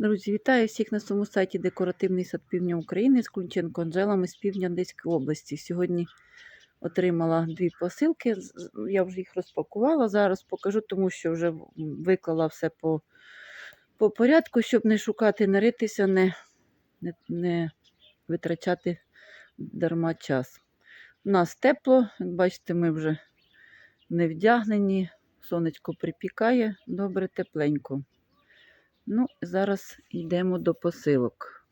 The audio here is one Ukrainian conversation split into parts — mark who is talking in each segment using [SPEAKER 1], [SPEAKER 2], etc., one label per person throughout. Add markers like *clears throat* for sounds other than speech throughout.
[SPEAKER 1] Друзі, вітаю всіх на своєму сайті Декоративний сад Півдня України з Клунченко Анжелами з півдня Одеської області. Сьогодні отримала дві посилки. Я вже їх розпакувала. Зараз покажу, тому що вже виклала все по, по порядку, щоб не шукати, не ритися, не, не, не витрачати дарма час. У нас тепло, бачите, ми вже не вдягнені, сонечко припікає, добре тепленько. Ну, зараз йдемо до посилок.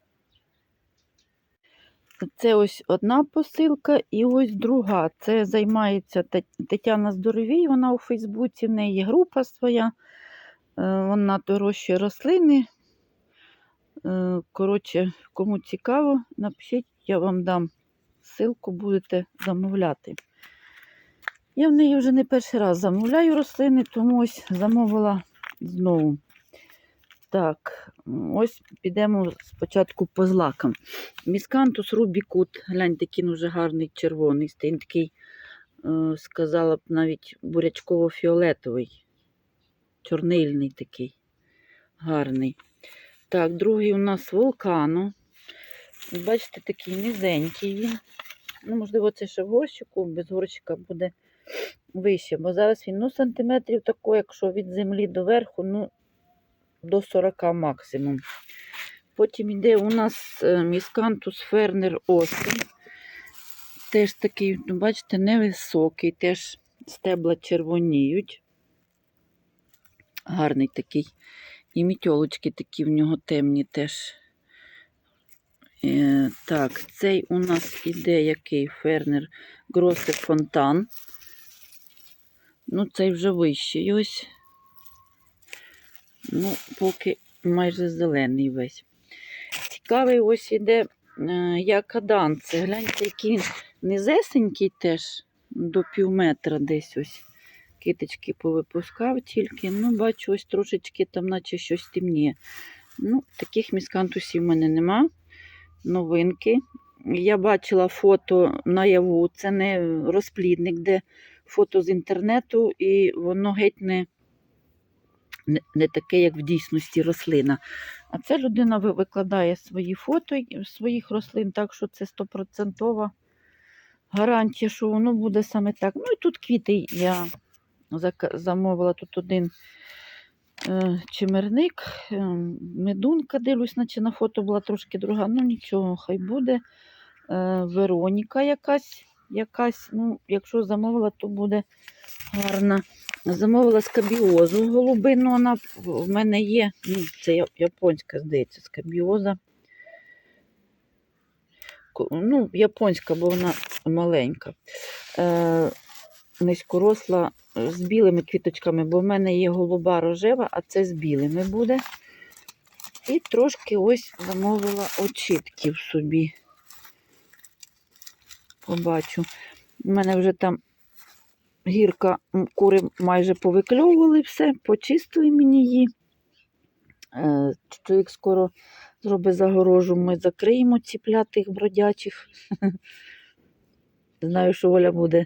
[SPEAKER 1] Це ось одна посилка і ось друга. Це займається Тетяна Здоровій, вона у Фейсбуці, в неї є група своя. Е, Вона дорожчі рослини. Е, Коротше, кому цікаво, напишіть, я вам дам ссылку, будете замовляти. Я в неї вже не перший раз замовляю рослини, тому ось замовила знову. Так, ось підемо спочатку по злакам. Міскантус рубікут, гляньте, який вже гарний червоний, він такий, е, сказала б, навіть бурячково-фіолетовий, чорнильний такий, гарний. Так, другий у нас вулкано. Бачите, такий низенький він. Ну, можливо, це ще в горщику, без горщика буде вище, бо зараз він ну, сантиметрів такий, якщо від землі до верху, ну, до 40 максимум. Потім йде у нас е, міскантус фернер Остин. Теж такий, ну, бачите, невисокий, теж стебла червоніють. Гарний такий. І мітьолочки такі в нього темні теж. Е, так, цей у нас іде який фернер Гросе Фонтан. Ну, цей вже вищий ось. Ну, поки майже зелений весь. Цікавий ось іде е. Це гляньте, який він низесенький теж до пів метра десь ось. Киточки повипускав тільки. Ну, бачу, ось трошечки там, наче щось темніє. Ну, таких міскантусів в мене нема. Новинки. Я бачила фото наяву. Це не розплідник, де фото з інтернету, і воно геть не не, таке, як в дійсності рослина. А це людина викладає свої фото своїх рослин, так що це стопроцентова гарантія, що воно буде саме так. Ну і тут квіти я замовила тут один е, чимерник, е, медунка, дивлюсь, наче на фото була трошки друга. Ну нічого, хай буде. Е, Вероніка якась, якась, ну, якщо замовила, то буде гарна. Замовила скабіозу голубину, вона в- мене є. Ну, це японська, здається, скабіоза. Ну, японська, бо вона маленька. Е, низькоросла з білими квіточками, бо в мене є голуба рожева, а це з білими буде. І трошки ось замовила очітків собі. Побачу. У мене вже там гірка, кури майже повикльовували все, почистили мені її. Е, Чоловік скоро зробить загорожу, ми закриємо ціплятих бродячих. *laughs* Знаю, що Оля буде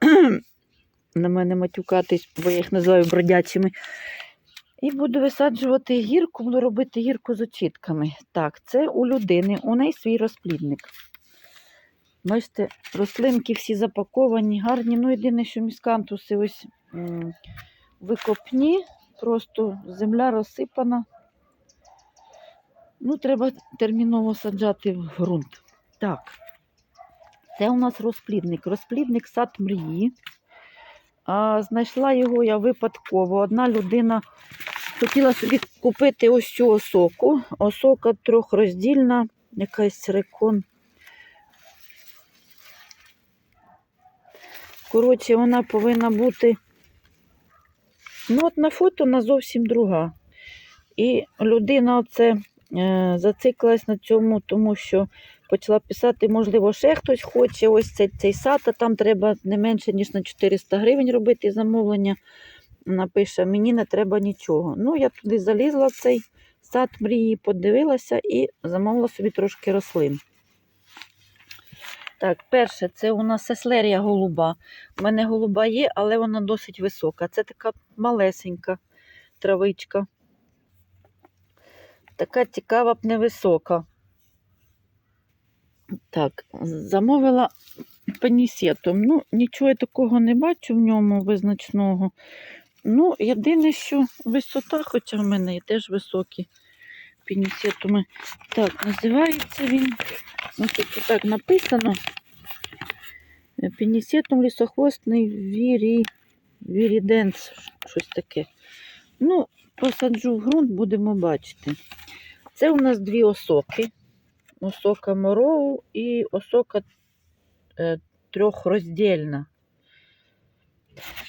[SPEAKER 1] *clears throat* на мене матюкатись, бо я їх називаю бродячими. І буду висаджувати гірку, буду робити гірку з очітками. Так, це у людини, у неї свій розплідник. Бачите, рослинки всі запаковані, гарні. Ну, єдине, що міскантуси ось викопні, просто земля розсипана. Ну, треба терміново саджати в ґрунт. Так, це у нас розплідник. Розплідник сад мрії. А, знайшла його я випадково. Одна людина хотіла собі купити ось цю осоку. Осока трьохроздільна, якась рекон. Коротше, вона повинна бути. Ну, от на фото вона зовсім друга. І людина оце е, зациклилась на цьому, тому що почала писати, можливо, ще хтось хоче ось цей, цей сад, а там треба не менше, ніж на 400 гривень робити замовлення. Напише, мені не треба нічого. Ну, я туди залізла в цей сад мрії, подивилася і замовила собі трошки рослин. Так, перше, це у нас сеслерія голуба. У мене голуба є, але вона досить висока. Це така малесенька травичка. така цікава б невисока. Так, замовила панісетом. Ну, нічого я такого не бачу в ньому визначного. Ну, єдине, що висота, хоча в мене і теж високі пінісетуми. Так, називається він. Ну, тут так написано. Пінісетум лісохвостний вірі, віріденс, щось таке. Ну, посаджу в ґрунт, будемо бачити. Це у нас дві осоки. Осока мороу і осока е, трьохроздільна.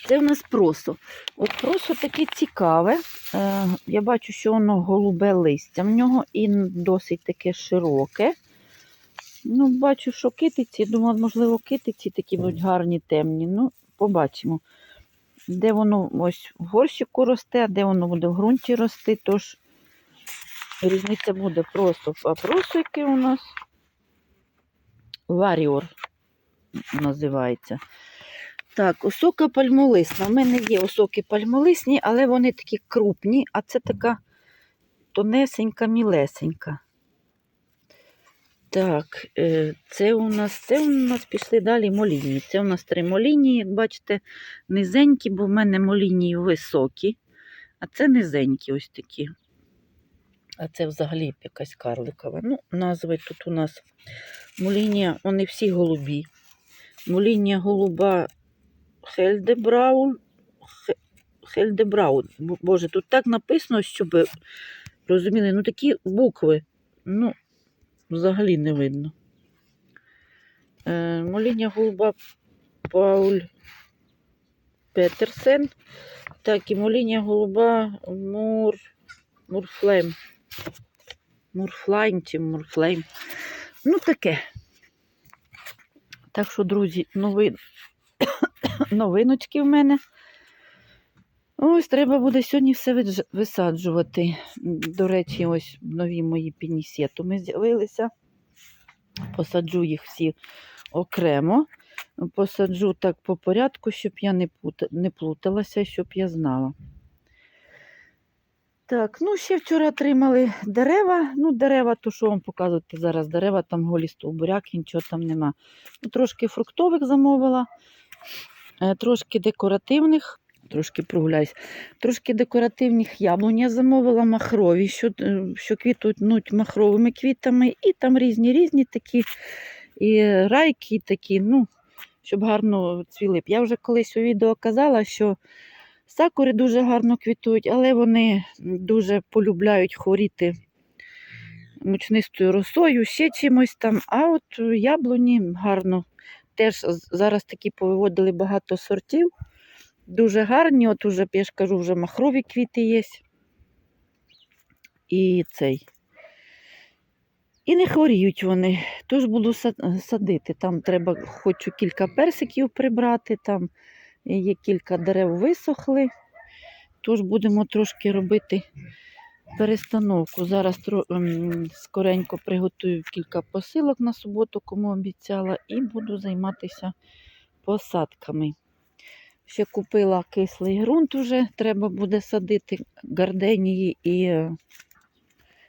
[SPEAKER 1] Це у нас просо. От просо таке цікаве. Е, я бачу, що воно голубе листя в нього і досить таке широке. Ну, бачу, що китиці. Думала, можливо, китиці такі будуть гарні, темні. Ну, побачимо. Де воно ось в горщику росте, а де воно буде в ґрунті рости, тож різниця буде просто. А просто який у нас варіор називається. Так, осока пальмолисна. У мене є осоки пальмолисні, але вони такі крупні, а це така тонесенька, мілесенька. Так, е, це у нас це у нас пішли далі молінії. Це у нас три молінії, як бачите, низенькі, бо в мене молінії високі, а це низенькі ось такі. А це взагалі якась карликова. Ну, назви тут у нас молінія, вони всі голубі. Молінія голуба Хельдебраун. Хе- Хельдебраун. Боже, тут так написано, щоб розуміли, ну такі букви. Ну, взагалі не видно. Е, моління голуба Пауль Петерсен. Так, і моління голуба Мур... Мурфлейм. Мурфлайн чи Мурфлейм. Ну, таке. Так що, друзі, новин... *laughs* новиночки в мене. Ось треба буде сьогодні все висаджувати. До речі, ось нові мої пінісетуми з'явилися. Посаджу їх всі окремо. Посаджу так по порядку, щоб я не, плуталася, щоб я знала. Так, ну ще вчора отримали дерева. Ну, дерева, то що вам показувати зараз? Дерева там голі стовбуряки, нічого там нема. Ну, трошки фруктових замовила, трошки декоративних, трошки прогуляюсь, трошки декоративних яблунь я замовила, махрові, що, е, що квітнуть махровими квітами, і там різні різні такі і райки, такі, ну, щоб гарно цвіли. Я вже колись у відео казала, що сакури дуже гарно квітують, але вони дуже полюбляють хворіти мучнистою росою, ще чимось там. А от яблуні гарно. Теж зараз такі повиводили багато сортів. Дуже гарні, от уже, я ж кажу, вже махрові квіти є. І цей. І не хворіють вони. Тож буду садити. Там треба, хочу кілька персиків прибрати, там є кілька дерев висохли. Тож будемо трошки робити перестановку. Зараз ем, скоренько приготую кілька посилок на суботу, кому обіцяла, і буду займатися посадками. Ще купила кислий ґрунт уже, треба буде садити гарденії і,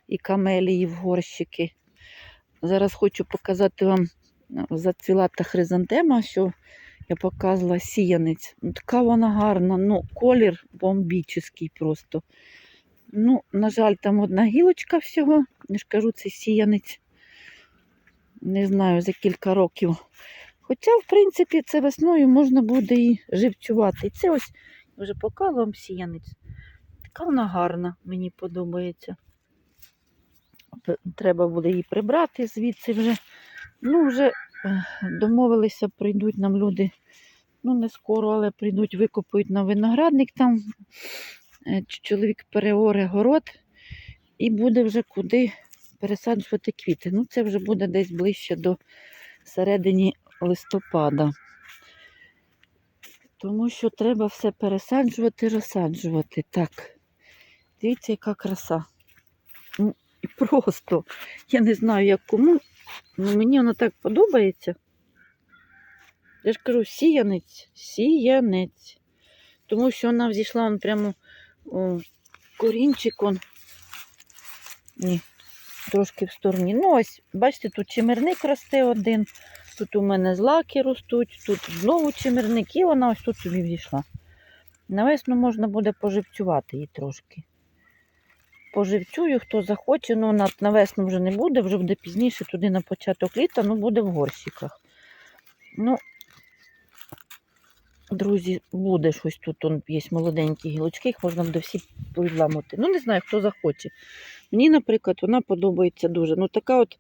[SPEAKER 1] і камелії в горщики. Зараз хочу показати вам е, зацвіла та хризантема, що я показувала сіянець. Така вона гарна, ну, колір бомбічний просто. Ну, на жаль, там одна гілочка всього. Я ж кажу, це сіянець. Не знаю, за кілька років. Хоча, в принципі, це весною можна буде і живцювати. Це ось, вже показувала вам сіянець. Така вона гарна, мені подобається. Треба буде її прибрати звідси вже. Ну, вже е, домовилися, прийдуть нам люди. Ну, не скоро, але прийдуть, викопують на виноградник там. Е, Чоловік переоре город і буде вже куди пересаджувати квіти. Ну, це вже буде десь ближче до середині листопада. Тому що треба все пересаджувати, розсаджувати. Так, дивіться, яка краса. Ну, і просто, я не знаю, як кому, але мені воно так подобається. Я ж кажу, сіянець, сіянець. Тому що вона взійшла прямо корінчик он Ні, трошки в стороні. Ну, ось, бачите, тут чимирник росте один, тут у мене злаки ростуть, тут знову чимирник, і вона ось тут собі війшла. На весну можна буде поживцювати її трошки. Поживцюю, хто захоче, ну на, на весну вже не буде, вже буде пізніше, туди на початок літа, ну буде в горщиках. Ну, друзі, буде щось тут, он, є молоденькі гілочки, їх можна буде всі повідламати. Ну, не знаю, хто захоче. Мені, наприклад, вона подобається дуже. Ну, така от,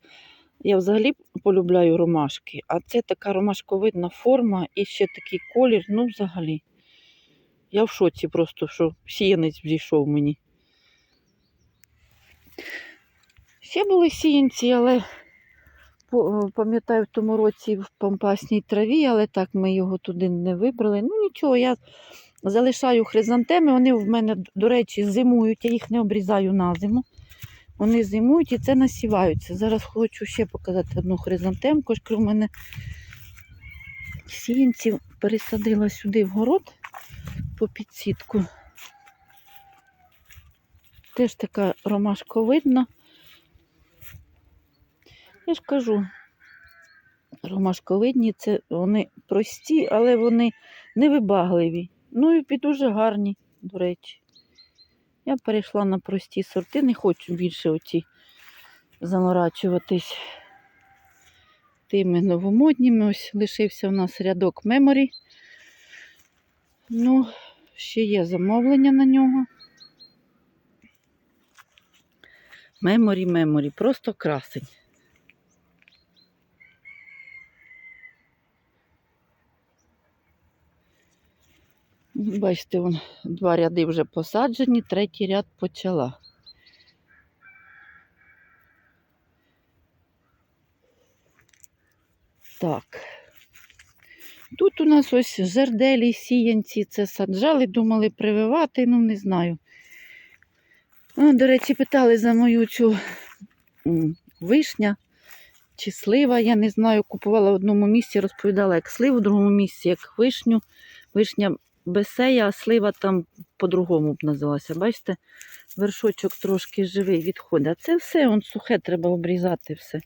[SPEAKER 1] я взагалі полюбляю ромашки, а це така ромашковидна форма і ще такий колір, ну, взагалі. Я в шоці просто, що сіянець взійшов мені. Ще були сіянці, але пам'ятаю, в тому році в пампасній траві, але так ми його туди не вибрали. Ну нічого, я залишаю хризантеми. Вони в мене, до речі, зимують, я їх не обрізаю на зиму. Вони зимують і це насіваються. Зараз хочу ще показати одну хризантемку. Кажу, в мене сіянців пересадила сюди в город по підсітку. Теж така ромашковидна. Я ж кажу, ромашковидні це вони прості, але вони невибагливі. Ну і дуже гарні, до речі. Я перейшла на прості сорти, не хочу більше оці заморачуватись тими новомодніми. Ось лишився у нас рядок меморі. Ну, ще є замовлення на нього. Меморі, меморі, просто красень. Бачите, вон, два ряди вже посаджені, третій ряд почала. Так. Тут у нас ось жерделі, сіянці, це саджали, думали прививати, ну не знаю. О, до речі, питали за мою цю вишня чи слива, я не знаю, купувала в одному місці, розповідала як сливу, в другому місці як вишню. Вишня бесея, слива там по-другому б називалася. Бачите, вершочок трошки живий відходить. А це все, он сухе, треба обрізати все.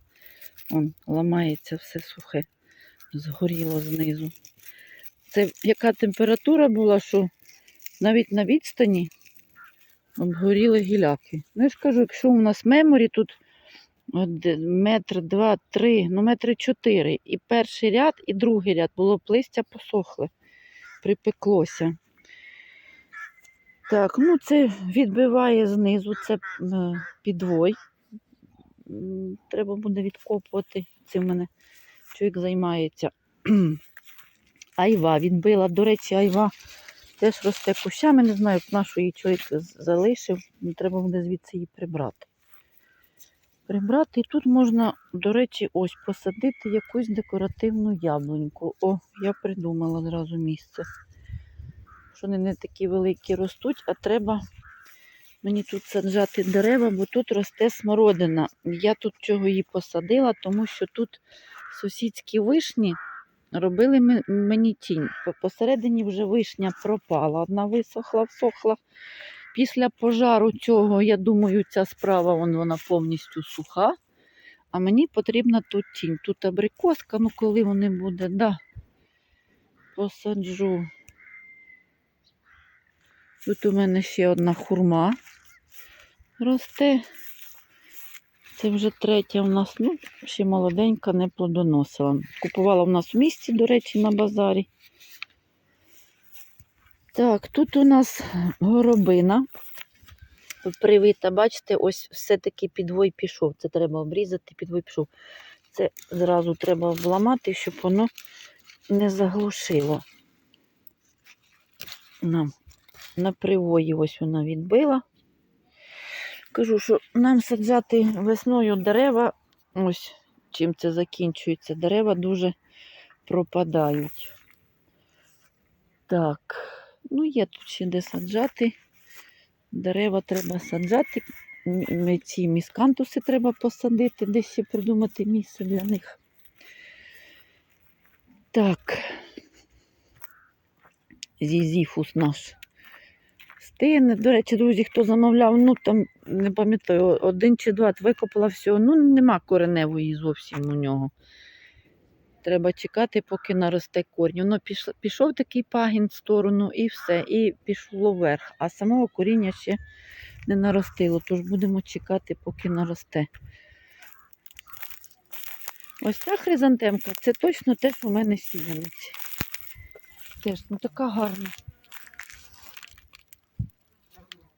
[SPEAKER 1] Он ламається все сухе, згоріло знизу. Це яка температура була, що навіть на відстані обгоріли гіляки. Ну, я ж кажу, якщо у нас меморі тут метр, два, три, ну метри чотири. І перший ряд, і другий ряд було б листя посохле, припеклося. Так, ну це відбиває знизу, це е, підвой. Треба буде відкопувати. Цим в мене чоловік займається. *clears throat* Айва відбила. До речі, айва теж росте кущами. Не знаю, нашу її чоловік залишив. Треба буде звідси її прибрати. Прибрати. І тут можна, до речі, ось посадити якусь декоративну яблуньку. О, я придумала зразу місце. Що вони не такі великі ростуть, а треба мені тут саджати дерева, бо тут росте смородина. Я тут чого її посадила, тому що тут сусідські вишні робили мені тінь. Посередині вже вишня пропала, одна висохла, всохла. Після пожару цього, я думаю, ця справа вон, вона повністю суха. А мені потрібна тут тінь. Тут абрикоска, ну коли вони буде, да. Посаджу. Тут у мене ще одна хурма росте. Це вже третя у нас, ну, ще молоденька, не плодоносила. Купувала в нас в місті, до речі, на базарі. Так, тут у нас горобина привита. Бачите, ось все-таки підвой пішов. Це треба обрізати, підвой пішов. Це зразу треба вламати, щоб воно не заглушило. Нам на привої ось вона відбила. Кажу, що нам саджати весною дерева, ось чим це закінчується, дерева дуже пропадають. Так, ну є тут ще де саджати. Дерева треба саджати. Ці міскантуси треба посадити, десь ще придумати місце для них. Так. Зізіфус наш стине. До речі, друзі, хто замовляв, ну там не пам'ятаю, один чи два викопала всього. Ну, нема кореневої зовсім у нього. Треба чекати, поки наросте корінь. Воно пішло, пішов такий пагін в сторону і все, і пішло вверх. А самого коріння ще не наростило. Тож будемо чекати, поки наросте. Ось ця хризантемка, це точно теж у мене сіянець. Теж ну така гарна.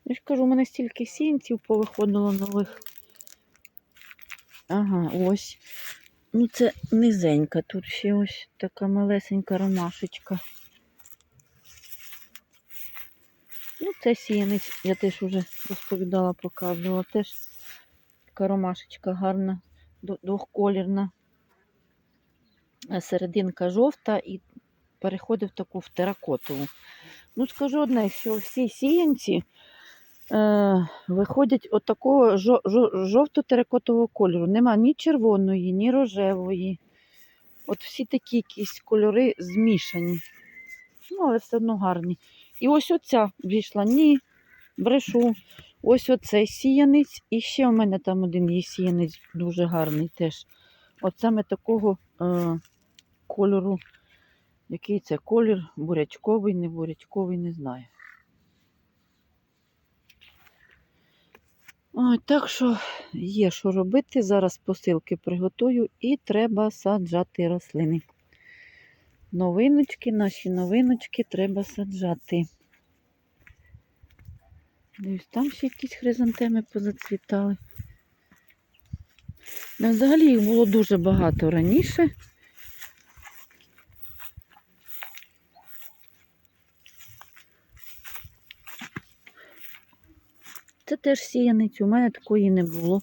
[SPEAKER 1] Я ж кажу, у мене стільки сінців повиходило нових. Ага, ось. Ну, це низенька. Тут ще ось така малесенька ромашечка. Ну, це сіянець, я теж вже розповідала, показувала. Теж така ромашечка гарна, двохколірна. Серединка жовта і переходить в таку в теракотову. Ну, скажу одне, що всі сіянці виходять от такого жо- жо- жовто-теракотового кольору. Нема ні червоної, ні рожевої. От всі такі якісь кольори змішані. Ну, але все одно гарні. І ось оця війшла. Ні, брешу. Ось оцей сіянець. І ще у мене там один є сіянець дуже гарний теж. От саме такого е, кольору. Який це колір? Бурячковий, не бурячковий, не знаю. Ой, так що є що робити. Зараз посилки приготую і треба саджати рослини. Новиночки, наші новиночки треба саджати. Дивись, там ще якісь хризантеми позацвітали. Взагалі їх було дуже багато раніше. Це теж сіяниця, у мене такої не було.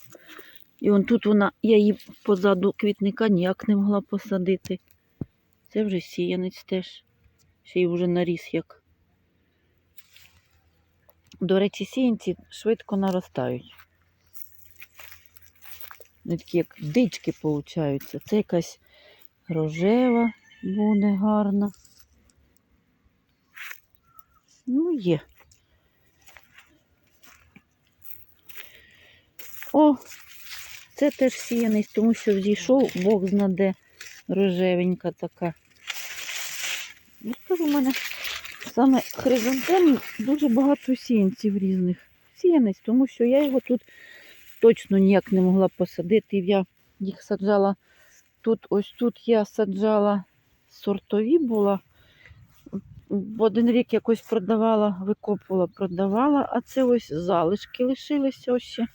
[SPEAKER 1] І он тут вона, я її позаду квітника ніяк не могла посадити. Це вже сіянець теж. Ще й вже наріс як. До речі, сіянці швидко наростають. Вони такі, як дички получаються. Це якась рожева буде гарна. Ну, є. О, це теж сіяний, тому що взійшов, Бог знаде, рожевенька така. Ну, скажу, у мене саме хризантем дуже багато сіянців різних. Сіянець, тому що я його тут точно ніяк не могла посадити. Я їх саджала тут, ось тут я саджала сортові була. Один рік якось продавала, викопувала, продавала, а це ось залишки лишилися ось ще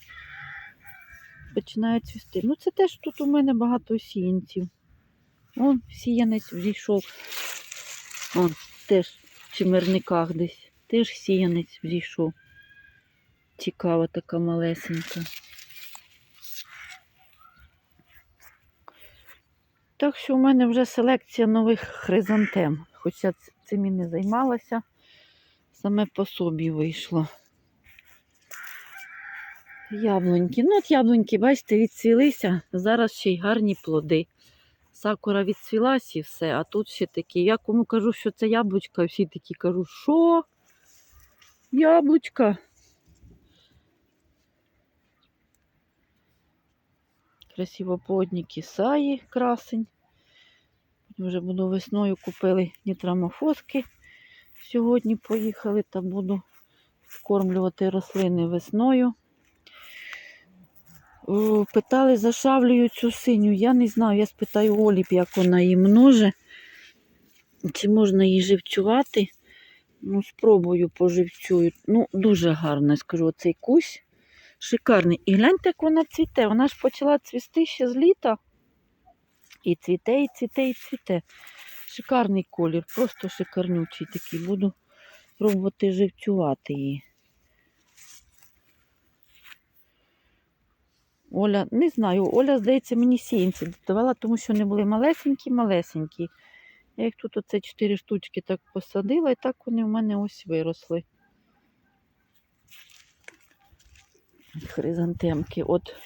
[SPEAKER 1] починає цвісти. Ну, це теж тут у мене багато сіянців. Вон сіянець взійшов. Вон теж в чимерниках десь. Теж сіянець взійшов. Цікава така малесенька. Так що у мене вже селекція нових хризантем. Хоча цим і не займалася, саме по собі вийшло. Яблуньки. Ну, от яблуньки, бачите, відцвілися. Зараз ще й гарні плоди. Сакура відцвілась і все, а тут ще такі. Я кому кажу, що це яблучка, всі такі кажу, що? Яблучка. Красиво плодні кисаї, красень. Вже буду весною купили нітрамофоски. Сьогодні поїхали та буду вкормлювати рослини весною. О, Питали за шавлею цю синю. Я не знаю, я спитаю Олі, як вона її множе. Чи можна її живцювати? Ну, спробую поживцюю. Ну, дуже гарно, скажу, оцей кусь. Шикарний. І гляньте, як вона цвіте. Вона ж почала цвісти ще з літа. І цвіте, і цвіте, і цвіте. Шикарний колір, просто шикарнючий такий. Буду пробувати живцювати її. Оля, не знаю, Оля, здається, мені сіянці давала, тому що вони були малесенькі-малесенькі. Я їх тут оце чотири штучки так посадила, і так вони в мене ось виросли. Хризантемки. От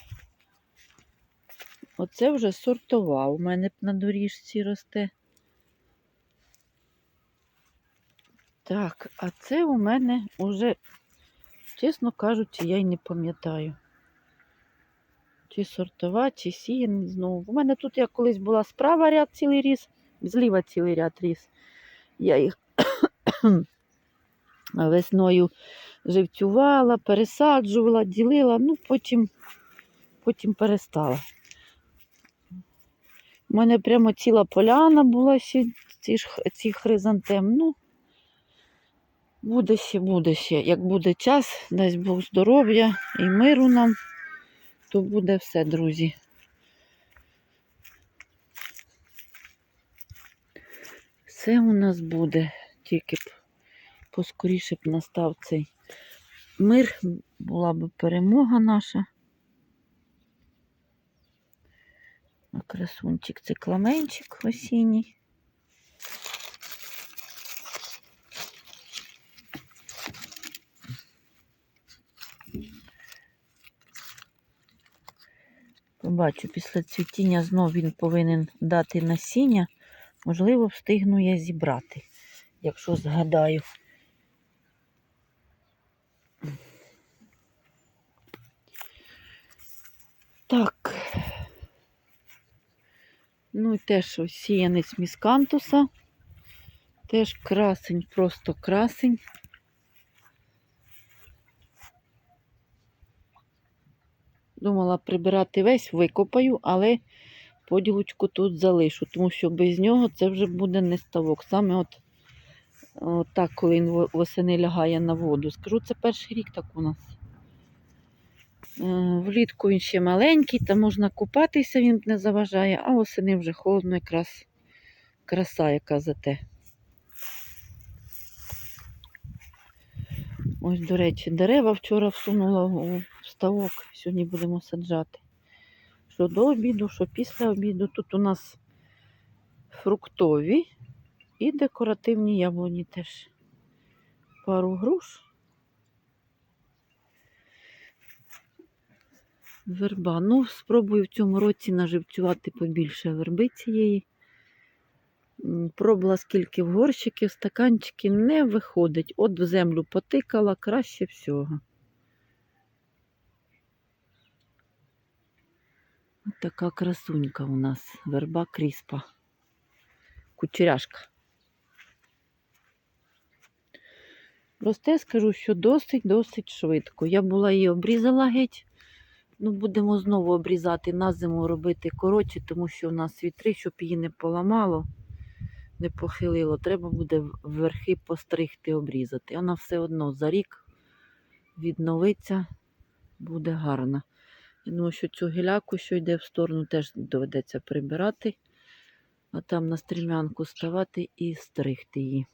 [SPEAKER 1] оце вже сортова. У мене на доріжці росте. Так, а це у мене вже Чесно кажучи, я й не пам'ятаю. Чи сортова, чи сіяний знову. У мене тут я колись була справа ряд цілий ріс, зліва цілий ряд ріс. Я їх *coughs* весною живцювала, пересаджувала, ділила, ну потім, потім перестала. У мене прямо ціла поляна була ще ці хризантем. Ну, буде ще, буде ще. Як буде час, дасть Бог здоров'я і миру нам, то буде все, друзі. Все у нас буде, тільки б поскоріше б настав цей мир, була б перемога наша. А красунчик це кламенчик осінній. Побачу, після цвітіння знов він повинен дати насіння. Можливо, встигну я зібрати, якщо згадаю. Так. Ну і теж сіянець міскантуса. Теж красень, просто красень. Думала прибирати весь, викопаю, але поділочку тут залишу, тому що без нього це вже буде не ставок. Саме от, от так, коли він восени лягає на воду. Скажу, це перший рік так у нас. Е, Влітку він ще маленький, та можна купатися, він не заважає, а восени вже холодно, якраз краса яка за те. Ось, до речі, дерева вчора всунула ставок. Сьогодні будемо саджати. Що до обіду, що після обіду. Тут у нас фруктові і декоративні яблуні теж. Пару груш. Верба. Ну, спробую в цьому році наживцювати побільше верби цієї. Пробувала скільки в горщики, в стаканчики не виходить. От в землю потикала краще всього. От така красунька у нас, верба кріспа. Кучеряшка. Росте, скажу, що досить-досить швидко. Я була її обрізала геть. Ну, будемо знову обрізати на зиму робити коротше, тому що у нас вітри, щоб її не поламало, не похилило. Треба буде верхи постригти, обрізати. Вона все одно за рік відновиться, буде гарна. Думаю, що цю гіляку, що йде в сторону, теж доведеться прибирати, а там на стрімянку ставати і стригти її.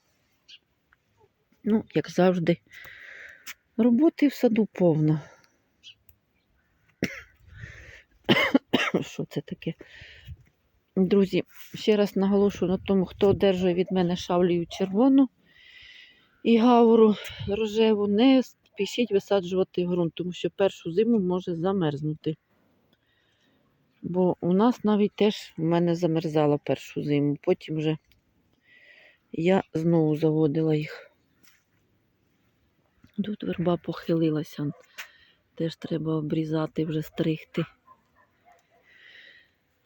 [SPEAKER 1] Ну, як завжди, роботи в саду повно. *coughs* Що це таке? Друзі, ще раз наголошую на тому, хто одержує від мене шавлію червону і гауру рожеву, не спішіть висаджувати ґрунт, тому що першу зиму може замерзнути. Бо у нас навіть теж в мене замерзала першу зиму, потім вже я знову заводила їх. Тут верба похилилася, теж треба обрізати, вже стригти.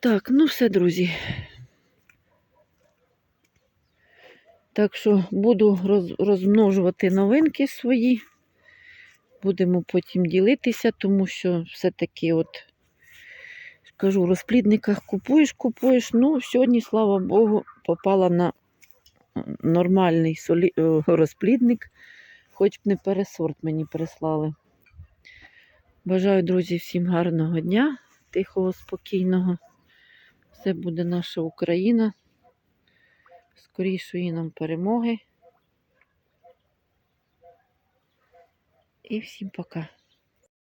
[SPEAKER 1] Так, ну все, друзі. Так що буду розмножувати новинки свої. Будемо потім ділитися, тому що все-таки, от, скажу, в розплідниках купуєш, купуєш. Ну, сьогодні, слава Богу, попала на нормальний солі... розплідник, хоч б не пересорт мені прислали. Бажаю, друзі, всім гарного дня, тихого, спокійного. Все буде наша Україна. Скорішої нам перемоги. І всім пока.